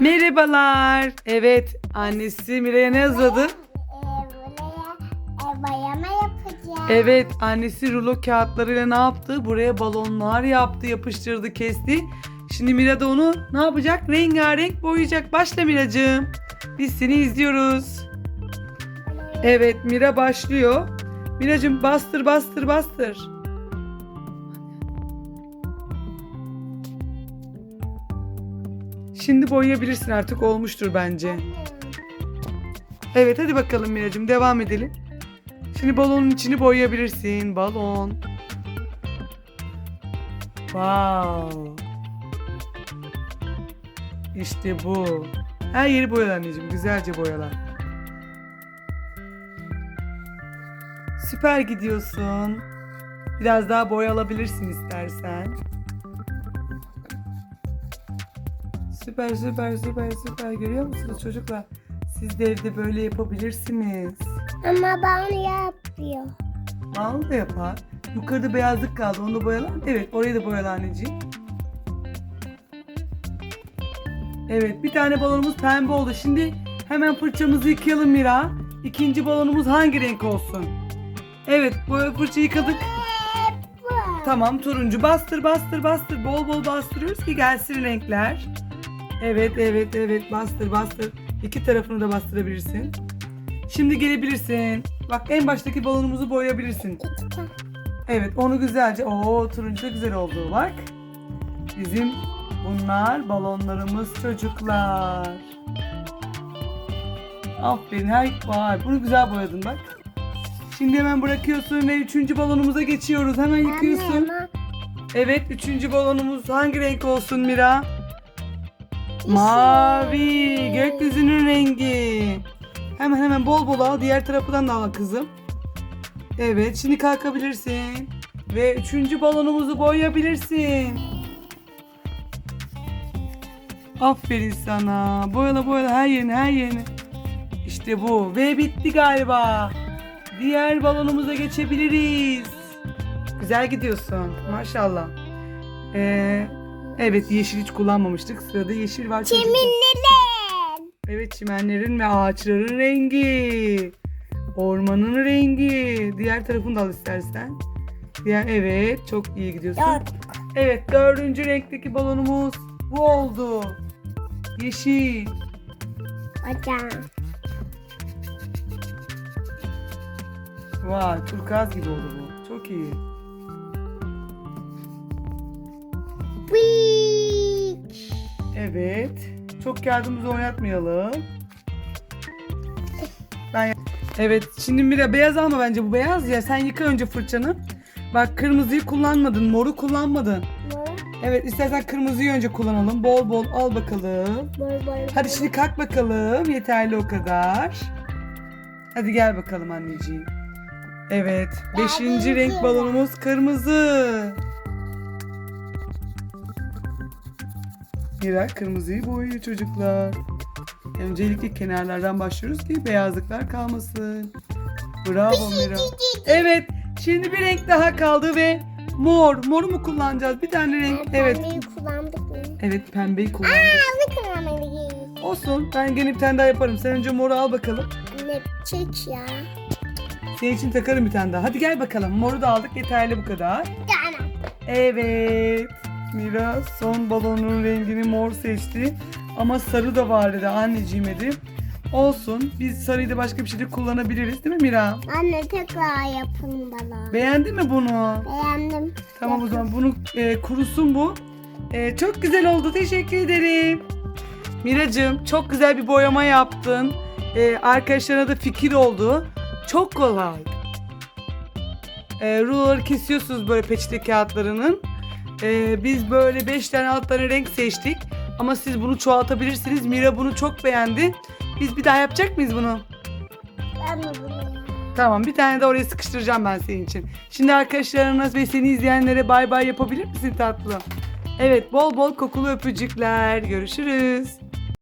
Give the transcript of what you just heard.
Merhabalar. Evet, annesi Mira'ya ne hazırladı? Buraya e, bayama yapacağız. Evet, annesi rulo kağıtlarıyla ne yaptı? Buraya balonlar yaptı, yapıştırdı, kesti. Şimdi Mira da onu ne yapacak? Rengarenk boyayacak. Başla Miracığım. Biz seni izliyoruz. Evet, Mira başlıyor. Miracığım bastır, bastır, bastır. Şimdi boyayabilirsin artık olmuştur bence. Evet hadi bakalım Miracığım devam edelim. Şimdi balonun içini boyayabilirsin. Balon. Wow. İşte bu. Her yeri boyalı anneciğim. Güzelce boyalar. Süper gidiyorsun. Biraz daha boya alabilirsin istersen. Süper süper süper süper görüyor musunuz çocuklar? Siz de evde böyle yapabilirsiniz. Ama bana yapıyor. Bal da yapar. Yukarıda beyazlık kaldı. Onu da boyalar? Evet orayı da boyalar anneciğim. Evet bir tane balonumuz pembe oldu. Şimdi hemen fırçamızı yıkayalım Mira. İkinci balonumuz hangi renk olsun? Evet boya fırça yıkadık. Tamam turuncu bastır bastır bastır. Bol bol bastırıyoruz ki gelsin renkler. Evet evet evet bastır bastır. İki tarafını da bastırabilirsin. Şimdi gelebilirsin. Bak en baştaki balonumuzu boyayabilirsin. Evet onu güzelce. Oo turuncu güzel oldu bak. Bizim bunlar balonlarımız çocuklar. Aferin her vay bunu güzel boyadın bak. Şimdi hemen bırakıyorsun ve üçüncü balonumuza geçiyoruz. Hemen yıkıyorsun. Evet üçüncü balonumuz hangi renk olsun Mira? Mavi. Gökyüzünün rengi. Hemen hemen bol bol al. Diğer tarafından da al kızım. Evet şimdi kalkabilirsin. Ve üçüncü balonumuzu boyayabilirsin. Aferin sana. Boyala boyala her yerini her yerini. İşte bu. Ve bitti galiba. Diğer balonumuza geçebiliriz. Güzel gidiyorsun. Maşallah. Ee, evet yeşil hiç kullanmamıştık. Sırada yeşil var. çocuklar. Çiminliler. Evet çimenlerin ve ağaçların rengi. Ormanın rengi. Diğer tarafını da al istersen. Diğer, evet çok iyi gidiyorsun. Dört. Evet dördüncü renkteki balonumuz bu oldu. Yeşil. Hocam. Vay turkuaz gibi oldu bu. Çok iyi. Evet. Çok kağıdımızı oynatmayalım. Ben Evet şimdi Mira beyaz alma bence bu beyaz ya. Sen yıka önce fırçanı. Bak kırmızıyı kullanmadın, moru kullanmadın. Mor. Evet istersen kırmızıyı önce kullanalım. Bol bol al bakalım. Bol bol. Hadi şimdi kalk bakalım. Yeterli o kadar. Hadi gel bakalım anneciğim. Evet. Beşinci renk balonumuz kırmızı. Mira kırmızıyı boyuyor çocuklar. Öncelikle kenarlardan başlıyoruz ki beyazlıklar kalmasın. Bravo Mira. Evet. Şimdi bir renk daha kaldı ve mor. Moru mu kullanacağız? Bir tane renk. Evet. Pembeyi kullandık mı? Evet pembeyi kullandık. Aa, ne kullanmalıyız? Olsun. Ben gene bir tane daha yaparım. Sen önce moru al bakalım. Ne çek ya. Senin için takarım bir tane daha. Hadi gel bakalım. Moru da aldık. Yeterli bu kadar. Tamam. Evet. Mira son balonun rengini mor seçti. Ama sarı da var dedi anneciğim dedi. Olsun. Biz sarıyı da başka bir şeyde kullanabiliriz değil mi Mira? Anne tekrar yapın bana. Beğendin mi bunu? Beğendim. Tamam o zaman bunu e, kurusun bu. E, çok güzel oldu. Teşekkür ederim. Miracığım çok güzel bir boyama yaptın. E, arkadaşlarına da fikir oldu. Çok kolay. E, ruloları kesiyorsunuz böyle peçete kağıtlarının. E, biz böyle 5 tane alt tane renk seçtik. Ama siz bunu çoğaltabilirsiniz. Mira bunu çok beğendi. Biz bir daha yapacak mıyız bunu? Ben de bunu. Tamam bir tane de oraya sıkıştıracağım ben senin için. Şimdi arkadaşlarına ve seni izleyenlere bay bay yapabilir misin tatlım? Evet bol bol kokulu öpücükler. Görüşürüz.